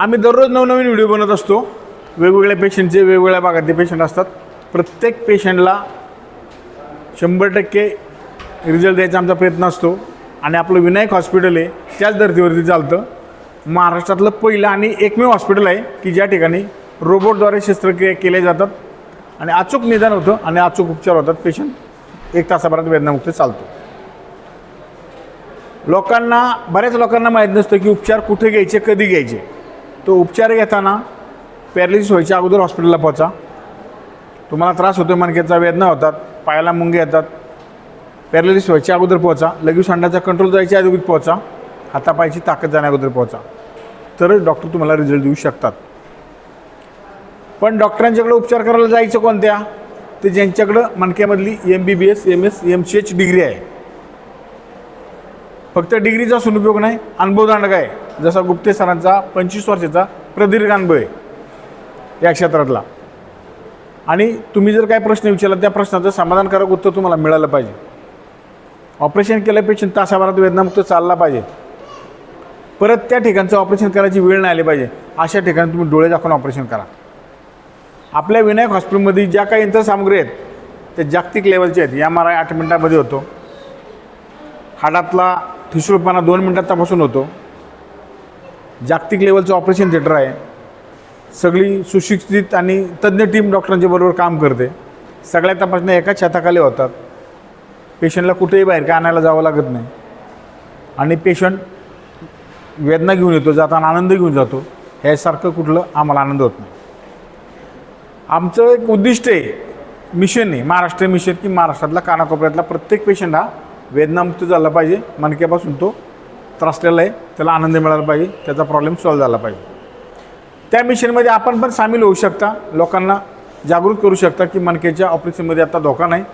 आम्ही दररोज नवनवीन व्हिडिओ बनवत असतो. वेगवेगळ्या पेशंटचे वेगवेगळ्या भागातले पेशंट असतात प्रत्येक पेशंटला शंभर टक्के रिझल्ट द्यायचा आमचा प्रयत्न असतो. आणि आपलं विनायक हॉस्पिटल आहे त्याच धर्तीवरती चालतं. महाराष्ट्रातलं पहिलं आणि एकमेव हॉस्पिटल आहे की ज्या ठिकाणी रोबोटद्वारे शस्त्रक्रिया केल्या जातात. आणि अचूक निदान होतं आणि अचूक उपचार होतात. पेशंट एक तासाभरात वेदनामुक्त चालतो. लोकांना बऱ्याच लोकांना माहीत नसतं की उपचार कुठे घ्यायचे कधी घ्यायचे. तो उपचार घेताना पॅरालिसिस व्हायच्या अगोदर हॉस्पिटलला पोहोचा. तुम्हाला त्रास होतो मणक्याचा वेदना होतात पायाला मुंगे येतात. पॅरालिसिस व्हायच्या अगोदर पोहोचा लगेच अंडाचा कंट्रोल जायच्या अगोदर पोहोचा हातापायची ताकद जाण्या अगोदर पोहोचा. तरच डॉक्टर तुम्हाला रिझल्ट देऊ शकतात. पण डॉक्टरांच्याकडे उपचार करायला जायचं कोणत्या? ते ज्यांच्याकडं मणक्यामधली M B B S M S M C H degree आहे. फक्त डिग्रीचा सुन उपयोग नाही अनुभव दांडगा आहे? जसा गुप्ते सरांचा पंचवीस वर्षाचा प्रदीर्घ अनुभव आहे या क्षेत्रातला. आणि तुम्ही जर काय प्रश्न विचारला त्या प्रश्नाचं समाधानकारक उत्तर तुम्हाला मिळालं पाहिजे. ऑपरेशन केलं पेशंट तासाभरात वेदनामुक्त चालला पाहिजे. परत त्या ठिकाणचं ऑपरेशन करायची वेळ नाही आली पाहिजे. अशा ठिकाणी तुम्ही डोळे दाखवून ऑपरेशन करा. आपल्या विनायक हॉस्पिटलमध्ये ज्या काही यंत्रसामग्री आहेत त्या जागतिक लेवलच्या आहेत. एम आर आय आठ मिनटामध्ये होतो. हाडातला ठिसूळपणा दोन मिनटात तपासून होतो. जागतिक लेवलचं ऑपरेशन थिएटर आहे. सगळी सुशिक्षित आणि तज्ज्ञ टीम डॉक्टरांच्या बरोबर काम करते. सगळ्या तपासण्या एकाच छताखाली होतात. पेशंटला कुठेही बाहेर काय आणायला जावं लागत नाही. आणि पेशंट वेदना घेऊन येतो जाताना आनंद घेऊन जातो. ह्यासारखं कुठलं आम्हाला आनंद होत नाही. आमचं एक उद्दिष्ट आहे मिशन आहे महाराष्ट्र मिशन की महाराष्ट्रातला कानाकोपऱ्यातला प्रत्येक पेशंट हा वेदनामुक्त झाला पाहिजे. मणक्यापासून तो त्रासलेला आहे त्याला आनंद मिळाला पाहिजे त्याचा प्रॉब्लेम सॉल्व्ह झाला पाहिजे. त्या मिशनमध्ये आपण पण सामील होऊ शकता. लोकांना जागृत करू शकता की मनकेच्या ऑपरेशनमध्ये आता धोका नाही.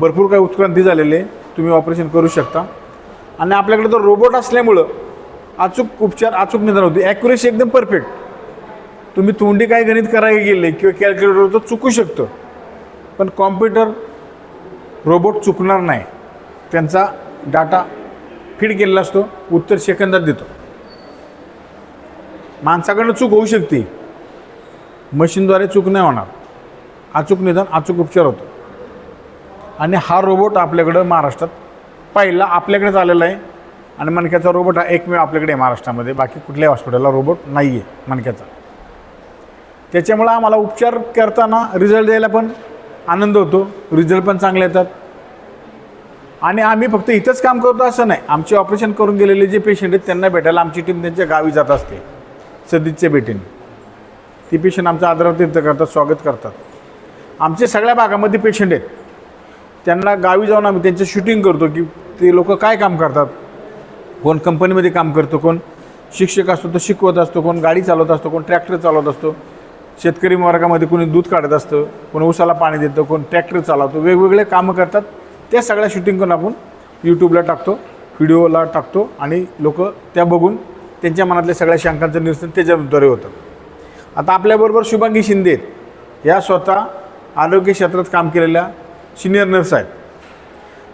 भरपूर काही उत्क्रांती झालेली आहे. तुम्ही ऑपरेशन करू शकता. आणि आपल्याकडे तो रोबोट असल्यामुळं अचूक उपचार अचूक निदान होते. ॲक्युरेसी एकदम परफेक्ट तुम्ही तोंडी काय गणित करायला गेले किंवा कॅल्क्युलेटर तर चुकू शकतं. पण कॉम्प्युटर रोबोट चुकणार नाही. त्यांचा डाटा फीड केलेला असतो उत्तर सेकंदात देतो. माणसाकडनं चूक होऊ शकते. मशीनद्वारे चूक नाही होणार. अचूक निदान अचूक उपचार होतो. आणि हा रोबोट आपल्याकडं महाराष्ट्रात पहिला आपल्याकडेच आलेला आहे. आणि मणक्याचा रोबोट हा एकमेव आपल्याकडे आहे महाराष्ट्रामध्ये. बाकी कुठल्याही हॉस्पिटलला रोबोट नाही आहे मणक्याचा. त्याच्यामुळं आम्हाला उपचार करताना रिझल्ट द्यायला पण आनंद होतो. रिझल्ट पण चांगले येतात. आणि आम्ही फक्त इथंच काम करतो असं नाही. आमचे ऑपरेशन करून गेलेले जे पेशंट आहेत त्यांना भेटायला आमची टीम त्यांच्या गावी जात असते. सदिच्छे भेटीने. ती पेशंट आमचं आदरातीर्थ करतात स्वागत करतात. आमचे सगळ्या भागामध्ये पेशंट आहेत. त्यांना गावी जाऊन आम्ही त्यांचं शूटिंग करतो की ते लोक काय काम करतात? कोण कंपनीमध्ये काम करतो कोण शिक्षक असतो तो शिकवत असतो कोण गाडी चालवत असतो कोण ट्रॅक्टर चालवत असतो. शेतकरी वर्गामध्ये कोणी दूध काढत असतं कोण उसाला पाणी देतं कोण ट्रॅक्टर चालवतो. वेगवेगळे कामं करतात. त्या सगळ्या शूटिंग करून आपण यूट्यूबला टाकतो व्हिडिओला टाकतो आणि लोक त्या बघून त्यांच्या मनातल्या सगळ्या शंकांचं निरसन त्याच्याद्वारे होतं. आता आपल्याबरोबर शुभांगी शिंदे आहेत. या स्वतः आरोग्य क्षेत्रात काम केलेल्या सिनियर नर्स आहेत.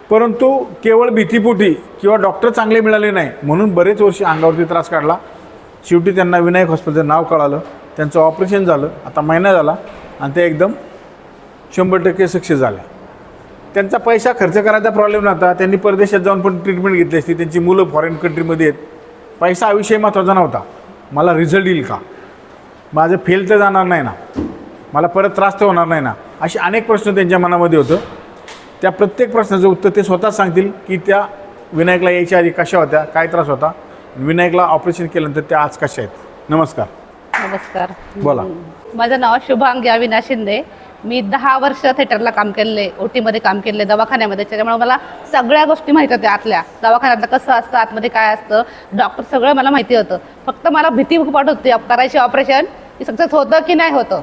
परंतु केवळ भीतीपोटी किंवा डॉक्टर चांगले मिळाले नाही म्हणून बरेच वर्षी अंगावरती त्रास काढला. शेवटी त्यांना विनायक हॉस्पिटलचं नाव कळालं. त्यांचं ऑपरेशन झालं. आता महिना झाला आणि ते एकदम शंभर टक्के सक्सेस झाल्या त्यांचा पैसा खर्च करायचा प्रॉब्लेम नव्हता. त्यांनी परदेशात जाऊन पण ट्रीटमेंट घेतली असती. त्यांची मुलं फॉरेन कंट्रीमध्ये आहेत. पैसा हा विषय महत्त्वाचा नव्हता. मला रिझल्ट येईल का? माझं फेल तर जाणार नाही ना. मला परत त्रास तर होणार नाही ना. असे अनेक प्रश्न त्यांच्या मनामध्ये होतं. त्या प्रत्येक प्रश्नाचं उत्तर ते स्वतःच सांगतील की त्या विनायकला यायच्या आधी कशा होत्या काय त्रास होता. विनायकला ऑपरेशन केल्यानंतर त्या आज कशा आहेत. नमस्कार. नमस्कार. बोला. माझं नाव शुभांगी अविनाश शिंदे. मी दहा वर्ष थिएटरला काम केले ओटीमध्ये काम केले दवाखान्यामध्ये. त्याच्यामुळे मला सगळ्या गोष्टी माहीत होत्या आतल्या. दवाखान्यातलं कसं असतं आतमध्ये काय असतं डॉक्टर सगळं मला माहिती होतं. फक्त मला भीती खूप वाटत होती करायची ऑपरेशन सक्सेस होतं की नाही होतं.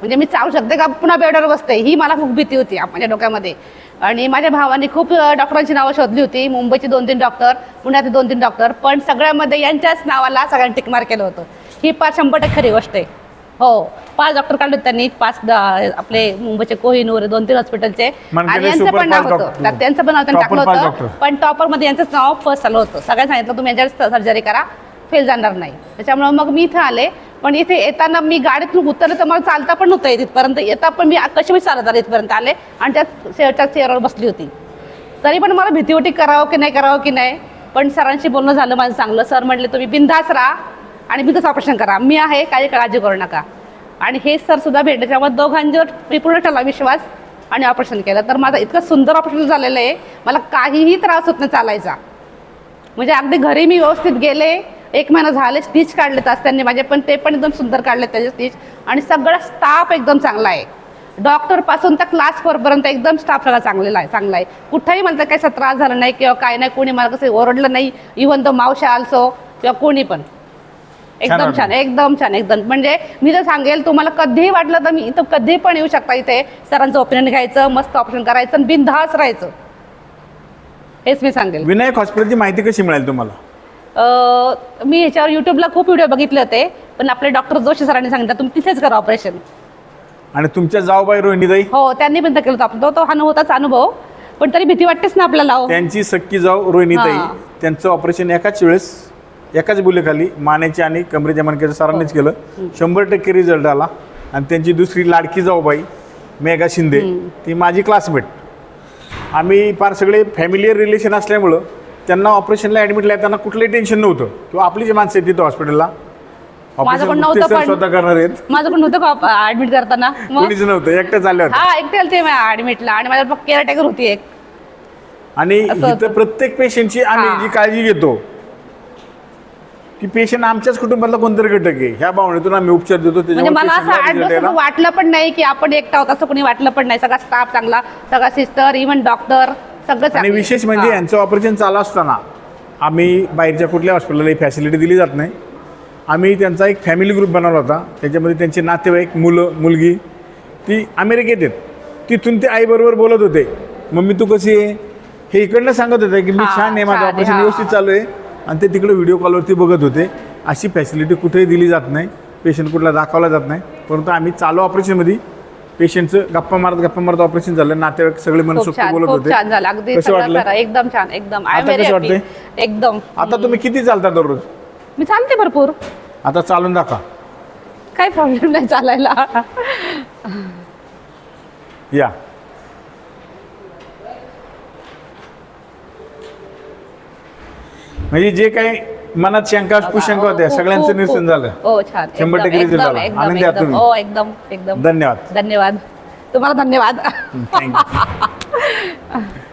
म्हणजे मी चालू शकते का? पुन्हा बेडवर बसते. ही मला खूप भीती होती माझ्या डोक्यामध्ये. आणि माझ्या भावाने खूप डॉक्टरांची नावं शोधली होती. मुंबईची दोन तीन डॉक्टर पुण्याचे दोन तीन डॉक्टर पण सगळ्यामध्ये यांच्याच नावाला सगळ्यांनी टिकमार केलं होतं. ही पार शंभर टक्के खरी गोष्ट आहे. हो पाच डॉक्टर काढले होते त्यांनी पाच द- आपले मुंबईचे कोहिनूर दोन तीन हॉस्पिटलचे आणि यांचं super पण नाव पाच होतं. त्यात त्यांचं पण नाव त्यांनी Topper टाकलं पाच होतं. पण टॉपरमध्ये यांचंच नाव फर्स्ट आलं होतं. सगळ्यांनी सांगितलं तुम्ही यांच्यावर सर्जरी करा. फेल जाणार नाही. त्याच्यामुळे मग मी इथं आले. पण इथे येताना मी गाडीतून उतरले तर मला चालता पण नव्हतं येत इथपर्यंत. येता पण मी कशी मी चालत आले इथपर्यंत आले. आणि त्या शेवटच्या चेअरवर बसली होती. तरी पण मला भीती होती करावं की नाही करावं की नाही. पण सरांशी बोलणं झालं माझं चांगलं. सर म्हटले तुम्ही बिंदास राहा. आणि बिंदास ऑपरेशन करा. मी आहे काही काळजी करू नका. आणि हे सर सुद्धा भेटले त्यामुळे दोघांच्यावर मी ठरला विश्वास आणि ऑपरेशन केलं. तर माझं इतकं सुंदर ऑपरेशन झालेलं आहे मला काहीही त्रास होत नाही चालायचा. म्हणजे अगदी घरी मी व्यवस्थित गेले एक महिना झाले स्टिच काढले तास त्यांनी माझे पण ते पण एकदम सुंदर काढले त्याचे स्टिच. आणि सगळा स्टाफ एकदम चांगला आहे. डॉक्टरपासून तर क्लास फोरपर्यंत एकदम स्टाफ सगळा चांगलेला आहे चांगला आहे. कुठंही म्हणतात काही त्रास झाला नाही किंवा काय नाही कोणी मला कसं ओरडलं नाही इव्हन तो मावशा आलसो किंवा कोणी पण. एकदम. छान एकदम छान एकदम. म्हणजे मी तर सांगेल तुम्हाला कधीही वाटलं तर मी इथं कधी पण येऊ शकता इथे. सरांचं ओपिनियन घ्यायचं मस्त ऑप्शन करायचं आणि बिनधास राहायचं. हेच मी सांगेल. विनायक हॉस्पिटलची माहिती कशी मिळाली तुम्हाला? अ, मी ह्याच्यावर यूट्यूबला खूप व्हिडिओ बघितले होते पण आपले डॉक्टर जोशी सरांनी सांगितलं तुम्ही तिथेच करा ऑपरेशन आणि तुमच्या जाऊबाई रोहिणीताई? हो त्यांनी पण ते केलं होतं. तो तो हा नव्हताच अनुभव पण तरी भीती वाटतेच ना आपल्याला. हो. त्यांची सक्की जाऊ रोहिणीताई हां. त्यांचं ऑपरेशन एकाच वेळेस एकाच बुलेखाली मानेच्या आणि कमरेच्या मणक्याच्या सरांनीच केलं. शंभर टक्के रिझल्ट आला. आणि त्यांची दुसरी लाडकी जाऊबाई मेघा शिंदे ती माझी क्लासमेट. आम्ही फार सगळे फॅमिलियर रिलेशन असल्यामुळं त्यांना ऑपरेशनला ॲडमिटला येताना कुठलंही टेन्शन नव्हतं. किंवा आपली जे माणसं आहेत तिथं हॉस्पिटलला माझं स्वतः करणार आहेत. माझं पण नव्हतं का ऍडमिट करताना. मग कोणीच नव्हतं एकट्याच आल्या होत्या हा एकटे आलते ऍडमिटला आणि माझ्या होती एक. आणि प्रत्येक पेशंटची आम्ही हां. जी काळजी घेतो की पेशंट आमच्याच कुटुंबातला कोणतरी घटक आहे. ह्या भावनेतून आम्ही उपचार देतो म्हणजे मला असं आठ दिवस वाटलं पण नाही की आपण एकटा होत असं कोणी वाटलं पण नाही. सगळा स्टाफ चांगला सगळा सिस्टर इव्हन डॉक्टर सगळं आणि चांगलं. विशेष म्हणजे हा. यांचं ऑपरेशन चालू असताना आम्ही बाहेरच्या कुठल्या हॉस्पिटलला ही फॅसिलिटी दिली जात नाही. आम्ही त्यांचा एक फॅमिली ग्रुप बनवला होता. त्याच्यामध्ये त्यांचे नातेवाईक मुलं मुलगी ती अमेरिकेत आहेत. तिथून ते आईबरोबर बोलत होते. मम्मी तू कशी आहे? हे इकडनं सांगत होते की मी हा, छान आहे माझं छान आहे, ऑपरेशन हा. व्यवस्थित चालू आहे. आणि ते तिकडे व्हिडिओ कॉलवरती बघत होते. अशी फॅसिलिटी कुठेही दिली जात नाही. पेशंट कुठला दाखवला जात नाही. परंतु आम्ही चालू ऑपरेशनमध्ये पेशंटचं गप्पा मारत गप्पा मारत ऑपरेशन झालं. नातेवाईक सगळे खूप मनसोक्त बोलत होते. छान झालं. अगदी कसं सगळं वाटलं? खरं एकदम छान एकदम. आता कसं एकदम. आता तुम्ही किती चालता दररोज? मी चालते भरपूर. आता चालून दाखवा. काही प्रॉब्लेम नाही चालायला. या. म्हणजे जे काही मनात शंका कुशंका होत्या खूप- सगळ्यांचं निरसन झालं. हो छान. शंभर टक्के आला. एकदम- आनंदी आहात. तुम्ही? हो एकदम एकदम. धन्यवाद. धन्यवाद. तुम्हाला धन्यवाद. थँक्यू